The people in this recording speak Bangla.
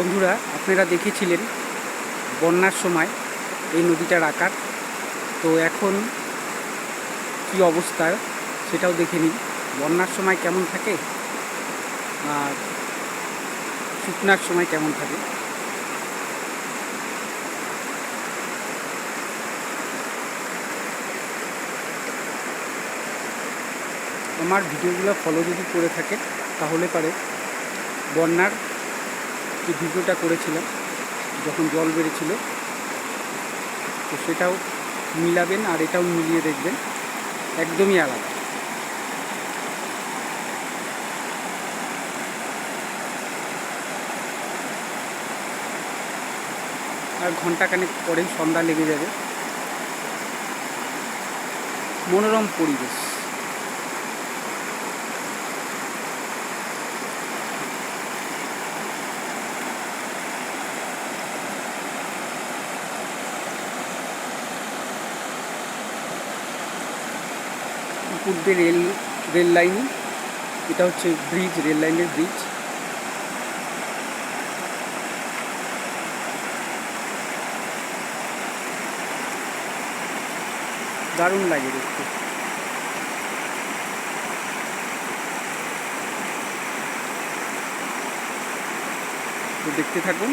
বন্ধুরা, আপনারা দেখেছিলেন বন্যার সময় এই নদীটার আকার। তো এখন কি অবস্থা সেটাও দেখে নিন। বন্যার সময় কেমন থাকে? আর শুকনার সময় কেমন থাকে? আমার ভিডিওগুলো ফলো যদি করে থাকে তাহলে পারে বন্যার যে ভিডিওটা করেছিলাম, যখন জল বেড়েছিল তো সেটাও মিলাবেন আর এটাও মিলিয়ে দেখবেন। একদমই আলাদা। আর ঘন্টাখানেক পরেই সন্ধ্যা লেগে যাবে। মনোরম পরিবেশ। দিয়ে রেল রেল লাইন, এটা হচ্ছে ব্রিজ, রেল লাইনের ব্রিজ। দারুণ লাগে দেখতে। তো দেখতে থাকুন।